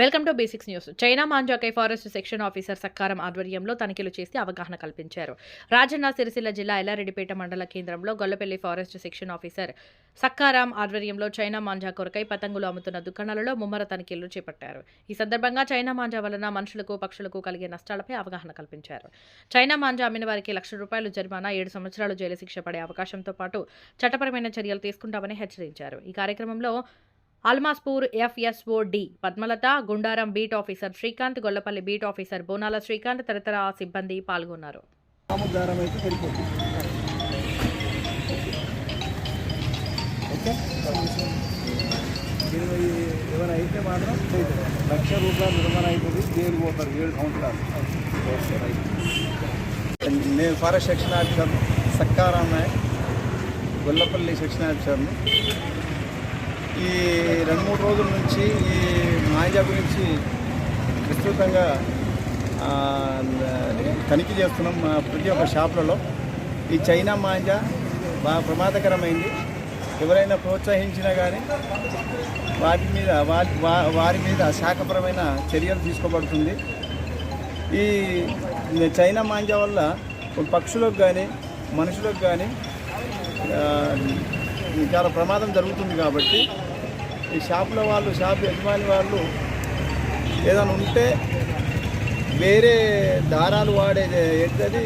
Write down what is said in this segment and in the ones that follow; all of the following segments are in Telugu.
Welcome to basics news. China మాంజాకై forest section officer Sakkaram ఆధ్వర్యంలో తనిఖీలు చేసి అవగాహన కల్పించారు. రాజన్న సిరిసిల్ల జిల్లా ఎల్లారెడ్డిపేట మండల కేంద్రంలో Gollapalli forest section officer Sakkaram ఆధ్వర్యంలో చైనా మాంజా కొరకై పతంగులు అమ్ముతున్న దుకాణాలలో ముమ్మర తనిఖీలు చేపట్టారు. ఈ సందర్భంగా చైనా మాంజా వలన మనుషులకు పక్షులకు కలిగే నష్టాలపై అవగాహన కల్పించారు. చైనా మాంజా అమ్మిన వారికి లక్ష రూపాయలు జరిమానా ఏడు సంవత్సరాలు జైలు శిక్ష పడే అవకాశంతో పాటు చట్టపరమైన చర్యలు తీసుకుంటామని హెచ్చరించారు. ఈ కార్యక్రమంలో Almaspur FSO D Padmalatha Gundaram beat officer Srikanth Gollapalli beat officer Bonala Srikanth తదితర సిబ్బంది పాల్గొన్నారు. ఏమైనా అయితే మాత్రం లక్ష రూపాయలు నిర్మాణం జైలు పోతారు ఏడు సంవత్సరాలు నేను ఫారెస్ట్ సెక్షన్ ఆఫీసర్ సక్కారాన్న గొల్లపల్లి సెక్షన్ ఆఫీసర్ను ఈ రెండు మూడు రోజుల నుంచి ఈ మాంజా గురించి విస్తృతంగా తనిఖీ చేస్తున్నాం మా ప్రతి ఒక్క షాపులలో. ఈ చైనా మాంజా బాగా ప్రమాదకరమైంది. ఎవరైనా ప్రోత్సహించినా కానీ వాటి మీద వారి వారి మీద శాఖపరమైన చర్యలు తీసుకోబడుతుంది. ఈ చైనా మాంజా వల్ల పక్షులకు కానీ మనుషులకు కానీ చాలా ప్రమాదం జరుగుతుంది కాబట్టి ఈ షాపుల వాళ్ళు షాప్ యజమాని వాళ్ళు ఏదైనా ఉంటే వేరే దారాలు వాడే ఏంటది?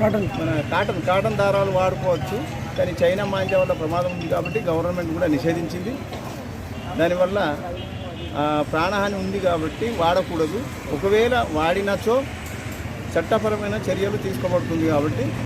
కాటన్. మన కాటన్ కాటన్ దారాలు వాడుకోవచ్చు. కానీ చైనా మాంజా వల్ల ప్రమాదం ఉంది కాబట్టి గవర్నమెంట్ కూడా నిషేధించింది. దానివల్ల ప్రాణహాని ఉంది కాబట్టి వాడకూడదు. ఒకవేళ వాడినచో చట్టపరమైన చర్యలు తీసుకోబడుతుంది కాబట్టి